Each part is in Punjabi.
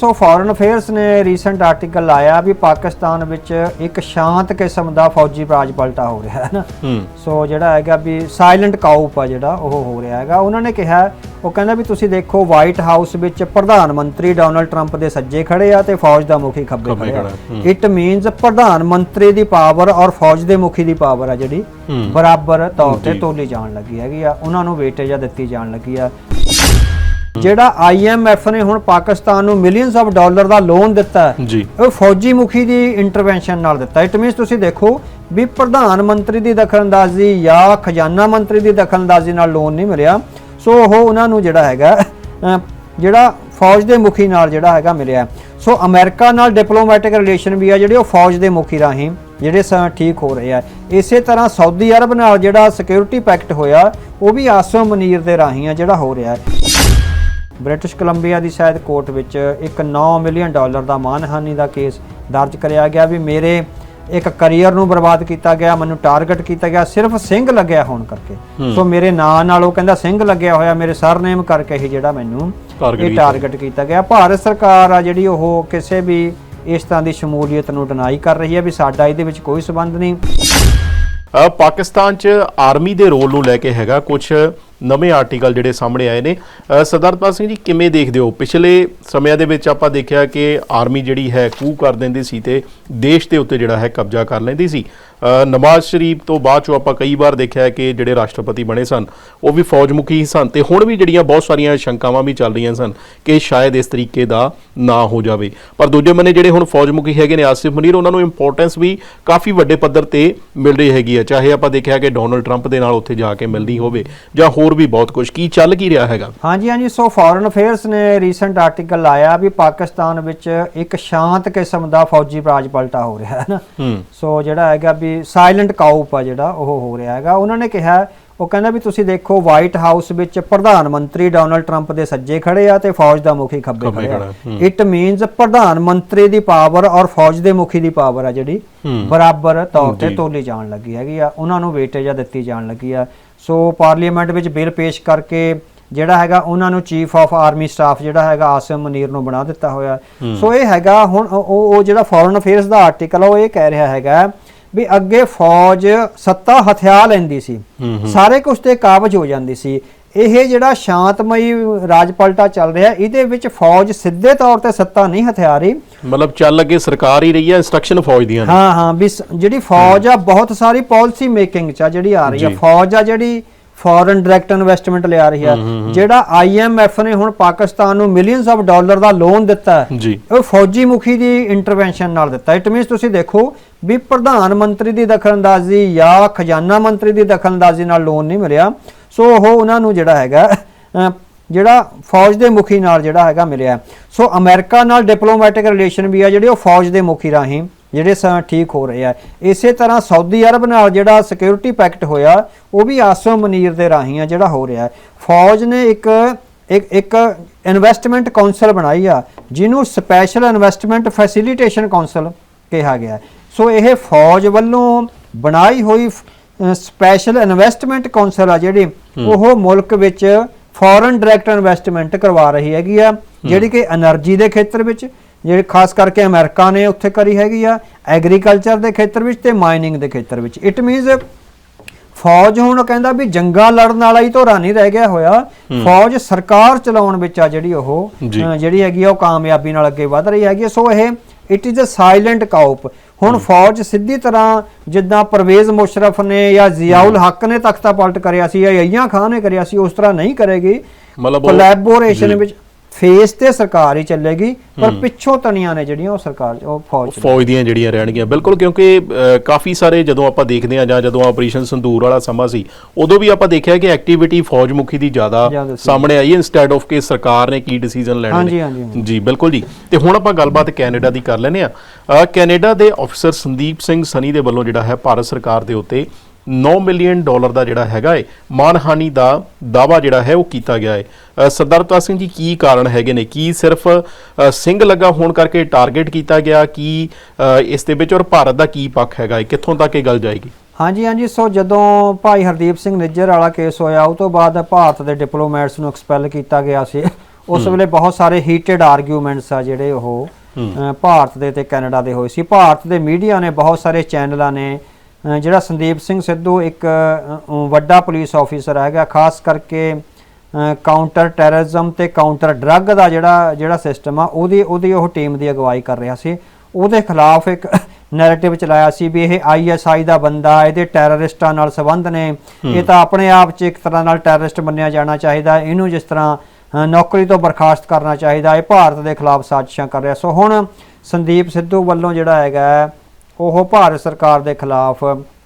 ਸੋ ਫੋਰਨ ਅਫੇਅਰਸ ਨੇ ਰੀਸੈਂਟ ਆਰਟੀਕਲ ਲਾਇਆ ਵੀ ਪਾਕਿਸਤਾਨ ਵਿੱਚ ਇੱਕ ਸ਼ਾਂਤ ਕਿਸਮ ਦਾ ਫੌਜੀ ਰਾਜ ਪਲਟਾ ਹੋ ਰਿਹਾ ਹੈ ਨਾ। ਸੋ ਜਿਹੜਾ ਹੈਗਾ ਵੀ ਸਾਇਲੈਂਟ ਕਾਊਪ ਆ ਜਿਹੜਾ ਉਹ ਹੋ ਰਿਹਾ ਹੈਗਾ। ਉਹਨਾਂ ਨੇ ਕਿਹਾ ਉਹ ਕਹਿੰਦਾ ਵੀ ਤੁਸੀਂ ਦੇਖੋ ਵਾਈਟ ਹਾਊਸ ਵਿੱਚ ਪ੍ਰਧਾਨ ਮੰਤਰੀ ਡੋਨਲਡ ਟਰੰਪ ਦੇ ਸੱਜੇ ਖੜੇ ਆ ਤੇ ਫੌਜ ਦਾ ਮੁਖੀ ਖੱਬੇ ਖੜੇ ਆ। ਇਟ ਮੀਨਸ ਪ੍ਰਧਾਨ ਮੰਤਰੀ ਦੀ ਪਾਵਰ ਔਰ ਫੌਜ ਦੇ ਮੁਖੀ ਦੀ ਪਾਵਰ ਆ ਜਿਹੜੀ। ਬਰਾਬਰ ਤੌਰ ਤੇ। ਤੋਲੀ ਜਾਣ ਲੱਗੀ ਹੈਗੀ ਆ। ਉਹਨਾਂ ਨੂੰ ਵੇਟੇਜ ਆ ਦਿੱਤੀ ਜਾਣ ਲੱਗੀ ਆ। ਜਿਹੜਾ ਆਈਐਮਐਫ ਨੇ ਹੁਣ ਪਾਕਿਸਤਾਨ ਨੂੰ ਮਿਲੀਅਨਸ ਆਫ ਡਾਲਰ ਦਾ ਲੋਨ ਦਿੱਤਾ ਜੀ। ਉਹ ਫੌਜੀ ਮੁਖੀ ਦੀ ਇੰਟਰਵੈਂਸ਼ਨ ਨਾਲ ਦਿੱਤਾ ਇਟ ਮੀਨਸ ਤੁਸੀਂ ਦੇਖੋ ਵੀ ਪ੍ਰਧਾਨ ਮੰਤਰੀ ਦੀ ਦਖਲਅੰਦਾਜ਼ੀ ਜਾਂ ਖਜ਼ਾਨਾ ਮੰਤਰੀ ਦੀ ਦਖਲਅੰਦਾਜ਼ੀ ਨਾਲ ਲੋਨ ਨਹੀਂ ਮਿਲਿਆ। ਸੋ ਉਹ ਉਹਨਾਂ ਨੂੰ ਜਿਹੜਾ ਹੈਗਾ ਜਿਹੜਾ ਫੌਜ ਦੇ ਮੁਖੀ ਨਾਲ ਜਿਹੜਾ ਹੈਗਾ ਮਿਲਿਆ ਸੋ ਅਮਰੀਕਾ ਨਾਲ ਡਿਪਲੋਮੈਟਿਕ ਰਿਲੇਸ਼ਨ ਵੀ ਆ ਜਿਹੜੇ ਉਹ ਫੌਜ ਦੇ ਮੁਖੀ ਰਾਹੀਂ ਜਿਹੜੇ ਸ ਠੀਕ ਹੋ ਰਹੇ ਆ। ਇਸੇ ਤਰ੍ਹਾਂ ਸਾਊਦੀ ਅਰਬ ਨਾਲ ਜਿਹੜਾ ਸਿਕਿਉਰਿਟੀ ਪੈਕਟ ਹੋਇਆ ਉਹ ਵੀ ਆਸਮ ਮਨੀਰ ਦੇ ਰਾਹੀਂ ਆ ਜਿਹੜਾ ਹੋ ਰਿਹਾ ਹੈ। ਬ੍ਰਿਟਿਸ਼ ਕੋਲੰਬੀਆ ਦੀ ਸ਼ਾਇਦ ਕੋਰਟ ਵਿੱਚ ਇੱਕ 9 ਮਿਲੀਅਨ ਡਾਲਰ ਦਾ ਮਾਨਹਾਨੀ ਦਾ ਕੇਸ ਦਰਜ ਕਰਿਆ ਗਿਆ ਵੀ ਮੇਰੇ ਇੱਕ ਕੈਰੀਅਰ ਨੂੰ ਬਰਬਾਦ ਕੀਤਾ ਗਿਆ ਮੈਨੂੰ ਟਾਰਗੇਟ ਕੀਤਾ ਗਿਆ ਸਿਰਫ ਸਿੰਘ ਲੱਗਿਆ ਹੋਣ ਕਰਕੇ। ਸੋ ਮੇਰੇ ਨਾਂ ਨਾਲ ਉਹ ਕਹਿੰਦਾ ਸਿੰਘ ਲੱਗਿਆ ਹੋਇਆ ਮੇਰੇ ਸਰਨੇਮ ਕਰਕੇ ਹੀ ਜਿਹੜਾ ਮੈਨੂੰ ਇਹ। ਟਾਰਗੇਟ ਕੀਤਾ। ਗਿਆ। ਭਾਰਤ ਸਰਕਾਰ ਆ ਜਿਹੜੀ ਉਹ ਕਿਸੇ ਵੀ ਇਸ ਤਰ੍ਹਾਂ ਦੀ ਸ਼ਮੂਲੀਅਤ ਨੂੰ ਡਿਨਾਈ ਕਰ ਰਹੀ ਹੈ ਵੀ ਸਾਡਾ ਇਹਦੇ ਵਿੱਚ ਕੋਈ ਸਬੰਧ ਨਹੀਂ। ਪਾਕਿਸਤਾਨ 'ਚ ਆਰਮੀ ਦੇ ਰੋਲ ਨੂੰ ਲੈ ਕੇ ਹੈਗਾ ਕੁਝ ਨਵੇਂ ਆਰਟੀਕਲ ਜਿਹੜੇ ਸਾਹਮਣੇ ਆਏ ਨੇ। ਸਰਦਾਰਪਾਲ ਸਿੰਘ ਜੀ, ਕਿਵੇਂ ਦੇਖਦੇ ਹੋ? ਪਿਛਲੇ ਸਮਿਆਂ ਦੇ ਵਿੱਚ ਆਪਾਂ ਦੇਖਿਆ ਕਿ ਆਰਮੀ ਜਿਹੜੀ ਹੈ ਕੂ ਕਰ ਦਿੰਦੀ ਸੀ ਤੇ ਦੇਸ਼ ਦੇ ਉੱਤੇ ਜਿਹੜਾ ਹੈ, ਕਬਜ਼ਾ ਕਰ ਲੈਂਦੀ ਸੀ। ਨਵਾਜ਼ ਸ਼ਰੀਫ ਤੋਂ ਬਾਅਦ ਚੋਂ ਆਪਾਂ ਕਈ ਵਾਰ ਦੇਖਿਆ ਕਿ ਜਿਹੜੇ ਰਾਸ਼ਟਰਪਤੀ ਬਣੇ ਸਨ, ਉਹ ਵੀ ਫੌਜ ਮੁਖੀ ਸਨ ਤੇ ਹੁਣ ਵੀ ਜਿਹੜੀਆਂ ਬਹੁਤ ਸਾਰੀਆਂ ਸ਼ੰਕਾਵਾਂ ਵੀ ਚੱਲ ਰਹੀਆਂ ਸਨ ਕਿ ਸ਼ਾਇਦ ਇਸ ਤਰੀਕੇ ਦਾ ਨਾ ਹੋ ਜਾਵੇ। ਪਰ ਦੂਜੇ ਮੰਨੇ ਜਿਹੜੇ ਹੁਣ ਫੌਜ ਮੁਖੀ ਹੈਗੇ ਨੇ, ਆਸਿਫ ਮਨੀਰ, ਉਹਨਾਂ ਨੂੰ ਇੰਪੋਰਟੈਂਸ ਵੀ ਕਾਫੀ ਵੱਡੇ ਪੱਧਰ ਤੇ ਮਿਲ ਰਹੀ ਹੈਗੀ ਹੈ। ਚਾਹੇ ਆਪਾਂ ਦੇਖਿਆ ਕਿ ਡੋਨਲਡ ਟਰੰਪ ਦੇ ਨਾਲ ਉੱਥੇ ਜਾ ਕੇ ਮਿਲਣੀ ਹੋਵੇ ਜਾਂ ਹੋਰ ਵੀ ਬਹੁਤ ਕੁਝ ਕੀ ਚੱਲ ਕੀ ਰਿਹਾ ਹੈਗਾ? ਹਾਂਜੀ ਹਾਂਜੀ ਸੋ ਫੋਰਨ ਅਫੇਅਰਸ ਨੇ ਰੀਸੈਂਟ ਆਰਟੀਕਲ ਲਾਇਆ ਵੀ ਪਾਕਿਸਤਾਨ ਵਿੱਚ ਇੱਕ ਸ਼ਾਂਤ ਕਿਸਮ ਦਾ ਫੌਜੀ ਰਾਜ ਪਲਟਾ ਹੋ ਰਿਹਾ ਹੈ ਨਾ। ਸੋ ਜਿਹੜਾ ਹੈਗਾ ਵੀ ਸਾਇਲੈਂਟ ਕਾਊਪ ਆ ਜਿਹੜਾ ਉਹ ਹੋ ਰਿਹਾ ਹੈਗਾ। ਉਹਨਾਂ ਨੇ ਕਿਹਾ ਉਹ ਕਹਿੰਦਾ ਵੀ ਤੁਸੀਂ ਦੇਖੋ ਵਾਈਟ ਹਾਊਸ ਵਿੱਚ ਪ੍ਰਧਾਨ ਮੰਤਰੀ ਡੋਨਲਡ ਟਰੰਪ ਦੇ ਸੱਜੇ ਖੜੇ ਆ ਤੇ ਫੌਜ ਦਾ ਮੁਖੀ ਖੱਬੇ ਖੜੇ ਆ। ਇਟ ਮੀਨਸ ਪ੍ਰਧਾਨ ਮੰਤਰੀ ਦੀ ਪਾਵਰ ਔਰ ਫੌਜ ਦੇ ਮੁਖੀ ਦੀ ਪਾਵਰ ਆ ਜਿਹੜੀ। ਬਰਾਬਰ ਤੌਰ ਤੇ। ਤੋਲੀ ਜਾਣ ਲੱਗੀ ਹੈਗੀ ਆ। ਉਹਨਾਂ ਨੂੰ ਵੇਟੇਜ ਆ ਦਿੱਤੀ ਜਾਣ ਲੱਗੀ ਆ। ਸੋ ਪਾਰਲੀਮੈਂਟ ਵਿੱਚ ਬਿੱਲ ਪੇਸ਼ ਕਰਕੇ ਜਿਹੜਾ ਹੈਗਾ ਉਹਨਾਂ ਨੂੰ ਚੀਫ ਆਫ ਆਰਮੀ ਸਟਾਫ ਜਿਹੜਾ ਹੈਗਾ ਆਸਿਮ ਮਨੀਰ ਨੂੰ ਬਣਾ ਦਿੱਤਾ ਹੋਇਆ। ਸੋ ਇਹ ਹੈਗਾ ਹੁਣ ਉਹ- ਉਹ ਜਿਹੜਾ ਫੋਰਨ ਅਫੇਅਰਸ ਦਾ ਆਰਟੀਕਲ ਉਹ ਇਹ ਕਹਿ ਰਿਹਾ ਹੈਗਾ ਵੀ ਅੱਗੇ ਫੌਜ ਸੱਤਾ ਹਥਿਆ ਲੈਂਦੀ ਸੀ। ਸਾਰੇ ਕੁਝ ਤੇ ਕਾਬਜ ਹੋ ਜਾਂਦੀ ਸੀ। ਇਹ ਜਿਹੜਾ ਸ਼ਾਂਤਮਈ ਰਾਜਪਲਟਾ ਚੱਲ ਰਿਹਾ ਇਹਦੇ ਵਿੱਚ ਫੌਜ ਸਿੱਧੇ ਤੌਰ ਤੇ ਸੱਤਾ ਨਹੀਂ ਹਥਿਆ ਰਹੀ ਮਤਲਬ ਚੱਲ ਅੱਗੇ ਸਰਕਾਰ ਹੀ ਰਹੀ ਹੈ ਇੰਸਟਰਕਸ਼ਨ ਫੌਜ ਦੀਆਂ ਨੇ। ਹਾਂ ਹਾਂ ਵੀ ਜਿਹੜੀ ਫੌਜ ਆ ਬਹੁਤ ਸਾਰੀ ਪਾਲਿਸੀ ਮੇਕਿੰਗ ਚ ਆ ਜਿਹੜੀ ਆ ਰਹੀ ਆ। ਫੌਜ ਆ ਜਿਹੜੀ ਫੋਰਨ ਡਾਇਰੈਕਟ ਇਨਵੈਸਟਮੈਂਟ ਲਿਆ ਰਹੀ ਆ ਜਿਹੜਾ ਆਈਐਮਐਫ ਨੇ ਹੁਣ ਪਾਕਿਸਤਾਨ ਨੂੰ ਮਿਲੀਅਨਸ ਆਫ ਡਾਲਰ ਦਾ ਲੋਨ ਦਿੱਤਾ ਹੈ ਉਹ ਫੌਜੀ ਮੁਖੀ ਦੀ ਇੰਟਰਵੈਂਸ਼ਨ ਨਾਲ ਦਿੱਤਾ ਇਟ ਮੀਨਸ ਤੁਸੀਂ ਦੇਖੋ ਵੀ ਪ੍ਰਧਾਨ ਮੰਤਰੀ ਦੀ ਦਖਲਅੰਦਾਜ਼ੀ ਜਾਂ ਖਜ਼ਾਨਾ ਮੰਤਰੀ ਦੀ ਦਖਲਅੰਦਾਜ਼ੀ ਨਾਲ ਲੋਨ ਨਹੀਂ ਮਿਲਿਆ। ਸੋ ਉਹ ਉਹਨਾਂ ਨੂੰ ਜਿਹੜਾ ਹੈਗਾ ਜਿਹੜਾ ਫੌਜ ਦੇ ਮੁਖੀ ਨਾਲ ਜਿਹੜਾ ਹੈਗਾ ਮਿਲਿਆ ਸੋ ਅਮਰੀਕਾ ਨਾਲ ਡਿਪਲੋਮੈਟਿਕ ਰਿਲੇਸ਼ਨ ਵੀ ਆ ਜਿਹੜੇ ਉਹ ਫੌਜ ਦੇ ਮੁਖੀ ਰਾਹੀਂ ਜਿਹੜੇ ਸਾਂ ਠੀਕ ਹੋ ਰਹੇ ਆ। ਇਸੇ ਤਰ੍ਹਾਂ ਸਾਊਦੀ ਅਰਬ ਨਾਲ ਜਿਹੜਾ ਸਿਕਿਉਰਿਟੀ ਪੈਕਟ ਹੋਇਆ ਉਹ ਵੀ ਆਸਮ ਮਨੀਰ ਦੇ ਰਾਹੀਂ ਆ ਜਿਹੜਾ ਹੋ ਰਿਹਾ। ਫੌਜ ਨੇ ਇੱਕ ਇੱਕ ਇੱਕ ਇਨਵੈਸਟਮੈਂਟ ਕਾਉਂਸਲ ਬਣਾਈ ਆ ਜਿਹਨੂੰ ਸਪੈਸ਼ਲ ਇਨਵੈਸਟਮੈਂਟ ਫੈਸਿਲਿਟੇਸ਼ਨ ਕਾਉਂਸਲ ਕਿਹਾ ਗਿਆ। ਸੋ ਇਹ ਫੌਜ ਵੱਲੋਂ ਬਣਾਈ ਹੋਈ ਸਪੈਸ਼ਲ ਇਨਵੈਸਟਮੈਂਟ ਕਾਉਂਸਲ ਆ ਜਿਹੜੀ ਉਹ ਮੁਲਕ ਵਿੱਚ ਫੋਰਨ ਡਾਇਰੈਕਟ ਇਨਵੈਸਟਮੈਂਟ ਕਰਵਾ ਰਹੀ ਹੈਗੀ ਆ ਜਿਹੜੀ ਕਿ એનર્ਜੀ ਦੇ ਖੇਤਰ ਵਿੱਚ ਜਿਹੜੇ ਖਾਸ ਕਰਕੇ ਅਮਰੀਕਾ ਨੇ ਉੱਥੇ ਕਰੀ ਹੈਗੀ ਆ ਐਗਰੀਕਲਚਰ ਦੇ ਖੇਤਰ ਵਿੱਚ ਤੇ ਮਾਈਨਿੰਗ ਦੇ ਖੇਤਰ ਵਿੱਚ। ਇਟ ਮੀਨਸ ਫੌਜ ਹੁਣ ਕਹਿੰਦਾ ਵੀ ਜੰਗਾਂ ਲੜਨ ਵਾਲਾ ਹੀ ਧੋਰਾ ਨਹੀਂ ਰਹਿ ਗਿਆ ਹੋਇਆ। ਫੌਜ ਸਰਕਾਰ ਚਲਾਉਣ ਵਿੱਚ ਆ ਜਿਹੜੀ ਉਹ ਜਿਹੜੀ ਹੈਗੀ ਆ ਉਹ ਕਾਮਯਾਬੀ ਨਾਲ ਅੱਗੇ ਵਧ ਰਹੀ ਹੈਗੀ। ਸੋ ਇਹ it is a silent coup ਹੁਣ ਫੌਜ ਸਿੱਧੀ ਤਰ੍ਹਾਂ ਜਿੱਦਾਂ ਪਰਵੇਜ਼ ਮੁਸ਼ਰਫ ਨੇ ਜਾਂ ਜ਼ਿਆਉਲ ਹੱਕ ਨੇ ਤਖਤਾ ਪਲਟ ਕਰਿਆ ਸੀ ਜਾਂ ਯਹੀਆਂ ਖਾਨ ਨੇ ਕਰਿਆ ਸੀ ਉਸ ਤਰ੍ਹਾਂ ਨਹੀਂ ਕਰੇਗੀ। ਕੋਲੈਬੋਰੇਸ਼ਨ। ਵਿੱਚ ਫੇਸ ਤੇ ਸਰਕਾਰ ਹੀ ਚੱਲੇਗੀ ਪਰ ਪਿੱਛੋਂ ਤਣੀਆਂ ਨੇ ਜਿਹੜੀਆਂ ਉਹ ਸਰਕਾਰ ਉਹ ਫੌਜ ਫੌਜ ਦੀਆਂ ਜਿਹੜੀਆਂ ਰਹਿਣਗੀਆਂ। ਬਿਲਕੁਲ ਕਿਉਂਕਿ ਕਾਫੀ ਸਾਰੇ ਜਦੋਂ ਆਪਾਂ ਦੇਖਦੇ ਆ ਜਾਂ ਜਦੋਂ ਆਪਰੇਸ਼ਨ ਸੰਦੂਰ ਵਾਲਾ ਸਮਾਂ ਸੀ ਉਦੋਂ ਵੀ ਆਪਾਂ ਦੇਖਿਆ ਕਿ ਐਕਟੀਵਿਟੀ ਫੌਜ ਮੁਖੀ ਦੀ ਜ਼ਿਆਦਾ। ਸਾਹਮਣੇ ਆਈ ਇਨਸਟੈਡ ਆਫ ਕਿ ਸਰਕਾਰ ਨੇ ਕੀ ਡਿਸੀਜਨ ਲੈਣੇ ਹਾਂਜੀ। ਜੀ ਬਿਲਕੁਲ ਜੀ। ਤੇ ਹੁਣ ਆਪਾਂ ਗੱਲਬਾਤ ਕੈਨੇਡਾ ਦੀ ਕਰ ਲੈਨੇ ਆ ਕੈਨੇਡਾ ਦੇ ਅਫਸਰ ਸੰਦੀਪ ਸਿੰਘ ਸਨੀ ਦੇ ਵੱਲੋਂ ਜਿਹੜਾ ਹੈ ਭਾਰਤ ਸਰਕਾਰ ਦੇ ਉੱਤੇ 9 ਮਿਲੀਅਨ ਡਾਲਰ ਦਾ ਜਿਹੜਾ ਹੈਗਾ ਏ ਮਾਨਹਾਨੀ ਦਾ ਦਾਵਾ ਜਿਹੜਾ ਹੈ ਉਹ ਕੀਤਾ ਗਿਆ ਹੈ ਸਰਦਾਰ ਸਿੰਘ ਜੀ ਕੀ ਕਾਰਨ ਹੈਗੇ ਨੇ? ਕੀ ਸਿਰਫ ਸਿੰਘ ਲੱਗਾ ਹੋਣ ਕਰਕੇ ਟਾਰਗੇਟ ਕੀਤਾ ਗਿਆ? ਕੀ ਇਸ ਦੇ ਵਿੱਚ ਔਰ ਭਾਰਤ ਦਾ ਕੀ ਪੱਖ ਹੈਗਾ ਏ? ਕਿੱਥੋਂ ਤੱਕ ਇਹ ਗੱਲ ਜਾਏਗੀ? ਹਾਂਜੀ ਹਾਂਜੀ। ਸੋ ਜਦੋਂ ਭਾਈ ਹਰਦੀਪ ਸਿੰਘ ਨਿੱਜਰ ਵਾਲਾ ਕੇਸ ਹੋਇਆ ਉਹ ਤੋਂ ਬਾਅਦ ਭਾਰਤ ਦੇ ਡਿਪਲੋਮੈਟਸ ਨੂੰ ਐਕਸਪੈਲ ਕੀਤਾ ਗਿਆ ਸੀ। ਉਸ ਵੇਲੇ ਬਹੁਤ ਸਾਰੇ ਹੀਟਡ ਆਰਗੂਮੈਂਟਸ ਆ ਜਿਹੜੇ ਉਹ ਭਾਰਤ ਦੇ ਤੇ ਕੈਨੇਡਾ ਦੇ ਹੋਏ ਸੀ। ਭਾਰਤ ਦੇ ਮੀਡੀਆ ਨੇ ਬਹੁਤ ਸਾਰੇ ਚੈਨਲਾਂ ਨੇ ਜਿਹੜਾ ਸੰਦੀਪ ਸਿੰਘ ਸਿੱਧੂ ਇੱਕ ਵੱਡਾ ਪੁਲਿਸ ਆਫੀਸਰ ਹੈਗਾ ਖਾਸ ਕਰਕੇ ਕਾਊਂਟਰ ਟੈਰਰਿਜ਼ਮ ਤੇ ਕਾਊਂਟਰ ਡਰੱਗ ਦਾ ਜਿਹੜਾ ਜਿਹੜਾ ਸਿਸਟਮ ਆ ਉਹਦੀ ਉਹਦੀ ਉਹ ਟੀਮ ਦੀ ਅਗਵਾਈ ਕਰ ਰਿਹਾ ਸੀ। ਉਹਦੇ ਖਿਲਾਫ ਇੱਕ ਨੈਰੇਟਿਵ ਚਲਾਇਆ ਸੀ ਵੀ ਇਹ ਆਈਐਸਆਈ ਦਾ ਬੰਦਾ ਇਹਦੇ ਟੈਰਰਿਸਟਾਂ ਨਾਲ ਸੰਬੰਧ ਨੇ। ਇਹ ਤਾਂ ਆਪਣੇ ਆਪ 'ਚ ਇੱਕ ਤਰ੍ਹਾਂ ਨਾਲ ਟੈਰਰਿਸਟ ਮੰਨਿਆ ਜਾਣਾ ਚਾਹੀਦਾ ਇਹਨੂੰ ਜਿਸ ਤਰ੍ਹਾਂ ਨੌਕਰੀ ਤੋਂ ਬਰਖਾਸਤ ਕਰਨਾ ਚਾਹੀਦਾ ਇਹ ਭਾਰਤ ਦੇ ਖਿਲਾਫ ਸਾਜ਼ਿਸ਼ਾਂ ਕਰ ਰਿਹਾ। ਸੋ ਹੁਣ ਸੰਦੀਪ ਸਿੱਧੂ ਵੱਲੋਂ ਜਿਹੜਾ ਹੈਗਾ ਉਹ ਭਾਰਤ ਸਰਕਾਰ ਦੇ ਖਿਲਾਫ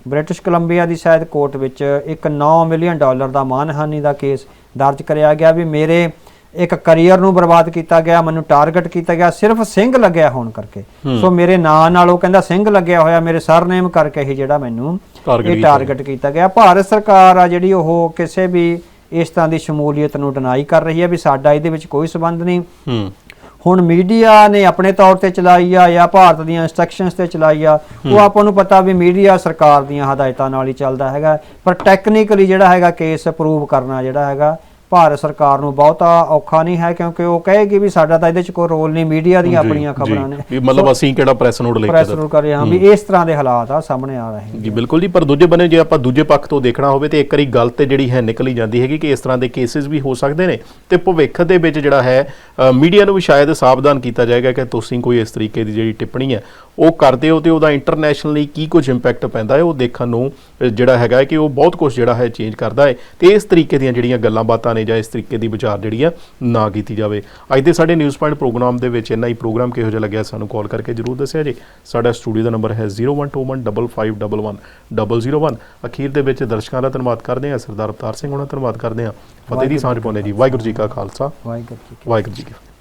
ਬ੍ਰਿਟਿਸ਼ ਕੋਲੰਬੀਆ ਦੀ ਸ਼ਾਇਦ ਕੋਰਟ ਵਿੱਚ ਇੱਕ 9 ਮਿਲੀਅਨ ਡਾਲਰ ਦਾ ਮਾਨਹਾਨੀ ਦਾ ਕੇਸ ਦਰਜ ਕਰਿਆ ਗਿਆ ਵੀ ਮੇਰੇ ਇੱਕ ਕੈਰੀਅਰ ਨੂੰ ਬਰਬਾਦ ਕੀਤਾ ਗਿਆ ਮੈਨੂੰ ਟਾਰਗੇਟ ਕੀਤਾ ਗਿਆ ਸਿਰਫ ਸਿੰਘ ਲੱਗਿਆ ਹੋਣ ਕਰਕੇ। ਸੋ ਮੇਰੇ ਨਾਂ ਨਾਲ ਉਹ ਕਹਿੰਦਾ ਸਿੰਘ ਲੱਗਿਆ ਹੋਇਆ ਮੇਰੇ ਸਰਨੇਮ ਕਰਕੇ ਹੀ ਜਿਹੜਾ ਮੈਨੂੰ ਇਹ ਟਾਰਗੇਟ ਕੀਤਾ ਗਿਆ। ਭਾਰਤ ਸਰਕਾਰ ਆ ਜਿਹੜੀ ਉਹ ਕਿਸੇ ਵੀ ਇਸ ਤਰ੍ਹਾਂ ਦੀ ਸ਼ਮੂਲੀਅਤ ਨੂੰ ਡਿਨਾਈ ਕਰ ਰਹੀ ਹੈ ਵੀ ਸਾਡਾ ਇਹਦੇ ਵਿੱਚ ਕੋਈ ਸਬੰਧ ਨਹੀਂ। ਹੁਣ ਮੀਡੀਆ ਨੇ ਆਪਣੇ ਤੌਰ ਤੇ ਚਲਾਈ ਆ ਜਾਂ ਭਾਰਤ ਦੀਆਂ ਇਨਸਟਰਕਸ਼ਨਸ ਤੇ ਚਲਾਈ ਆ ਉਹ ਆਪਾਂ ਨੂੰ ਪਤਾ ਵੀ ਮੀਡੀਆ ਸਰਕਾਰ ਦੀਆਂ ਹਦਾਇਤਾਂ ਨਾਲ ਹੀ ਚੱਲਦਾ ਹੈਗਾ ਪਰ ਟੈਕਨੀਕਲੀ ਜਿਹੜਾ ਹੈਗਾ ਕੇਸ ਅਪਰੂਵ ਕਰਨਾ ਜਿਹੜਾ ਹੈਗਾ ਭਾਰਤ ਸਰਕਾਰ ਨੂੰ ਬਹੁਤਾ ਔਖਾ ਨਹੀਂ ਹੈ ਕਿਉਂਕਿ ਉਹ ਕਹੇਗੀ ਵੀ ਸਾਡਾ ਤਾਂ ਇਹਦੇ ਚ ਕੋਈ ਰੋਲ ਨਹੀਂ ਮੀਡੀਆ ਦੀਆਂ ਆਪਣੀਆਂ ਖਬਰਾਂ। ਨੇ ਵੀ ਮਤਲਬ ਅਸੀਂ ਕਿਹੜਾ ਪ੍ਰੈਸ ਨੋਟ ਪ੍ਰੈਸ ਕੇ ਨੂੰ ਕਰ ਰਹੇ ਹਾਂ ਵੀ ਇਸ ਤਰ੍ਹਾਂ ਦੇ ਹਾਲਾਤ ਆ ਸਾਹਮਣੇ ਆ ਰਹੇ ਜੀ ਬਿਲਕੁਲ ਜੀ ਪਰ ਦੂਜੇ ਬੰਨੇ ਜੇ ਆਪਾਂ ਦੂਜੇ ਪੱਖ ਤੋਂ ਦੇਖਣਾ ਹੋਵੇ ਤੇ ਇੱਕ ਵਾਰੀ ਗੱਲ ਤੇ ਜਿਹੜੀ ਹੈ ਨਿਕਲੀ ਜਾਂਦੀ ਹੈਗੀ ਕਿ ਇਸ ਤਰ੍ਹਾਂ ਦੇ ਕੇਸਿਸ ਵੀ ਹੋ ਸਕਦੇ ਨੇ ਤੇ ਭਵਿੱਖ ਦੇ ਵਿੱਚ ਜਿਹੜਾ ਹੈ ਮੀਡੀਆ ਨੂੰ ਵੀ ਸ਼ਾਇਦ ਸਾਵਧਾਨ ਕੀਤਾ ਜਾਏਗਾ ਕਿ ਤੁਸੀਂ ਕੋਈ ਇਸ ਤਰੀਕੇ ਦੀ ਜਿਹੜੀ ਟਿੱਪਣੀ ਹੈ ਉਹ ਕਰਦੇ ਹੋ ਤੇ ਉਹਦਾ ਇੰਟਰਨੈਸ਼ਨਲੀ ਕੀ ਕੁਝ ਇੰਪੈਕਟ ਪੈਂਦਾ ਹੈ ਉਹ ਦੇਖਣ ਨੂੰ ਜਿਹੜਾ ਹੈਗਾ ਕਿ ਉਹ ਬਹੁਤ ਕੁਝ ਜਿਹੜਾ ਹੈ ਚੇਂਜ ਕਰਦਾ ਹੈ ਤੇ ਇਸ ਤਰੀਕੇ ਦੀਆਂ ਜਿਹੜੀਆਂ ਗੱਲਾਂ ਬਾਤਾਂ ਨੇ ਜਾਂ ਇਸ ਤਰੀਕੇ ਦੀ ਵਿਚਾਰ ਜਿਹੜੀ ਆ ਨਾ ਕੀਤੀ ਜਾਵੇ। ਅੱਜ ਦੇ ਸਾਡੇ ਨਿਊਜ਼ ਪੁਆਇੰਟ ਪ੍ਰੋਗਰਾਮ ਦੇ ਵਿੱਚ ਇੰਨਾ ਹੀ ਪ੍ਰੋਗਰਾਮ ਕਿਹੋ ਜਿਹਾ ਲੱਗਿਆ ਸਾਨੂੰ ਕਾਲ ਕਰਕੇ ਜਰੂਰ ਦੱਸਿਆ ਜੀ। ਸਾਡਾ ਸਟੂਡੀਓ ਦਾ ਨੰਬਰ ਹੈ 0121551101 ਅਖੀਰ ਦੇ ਵਿੱਚ ਦਰਸ਼ਕਾਂ ਦਾ ਧੰਨਵਾਦ ਕਰਦੇ ਹਾਂ ਸਰਦਾਰ ਅਵਤਾਰ ਸਿੰਘ ਉਹਨਾਂ ਦਾ ਧੰਨਵਾਦ ਕਰਦੇ ਹਾਂ। ਫਤਿਹ ਦੀ ਸਾਂਝ ਪਾਉਂਦੇ ਜੀ। ਵਾਹਿਗੁਰੂ ਜੀ ਕਾ ਖਾਲਸਾ। ਵਾਹਿਗੁਰੂ ਜੀ ਕੀ ਵਾਹਿਗੁਰੂ ਜੀ ਕੀ ਫਤਿਹ।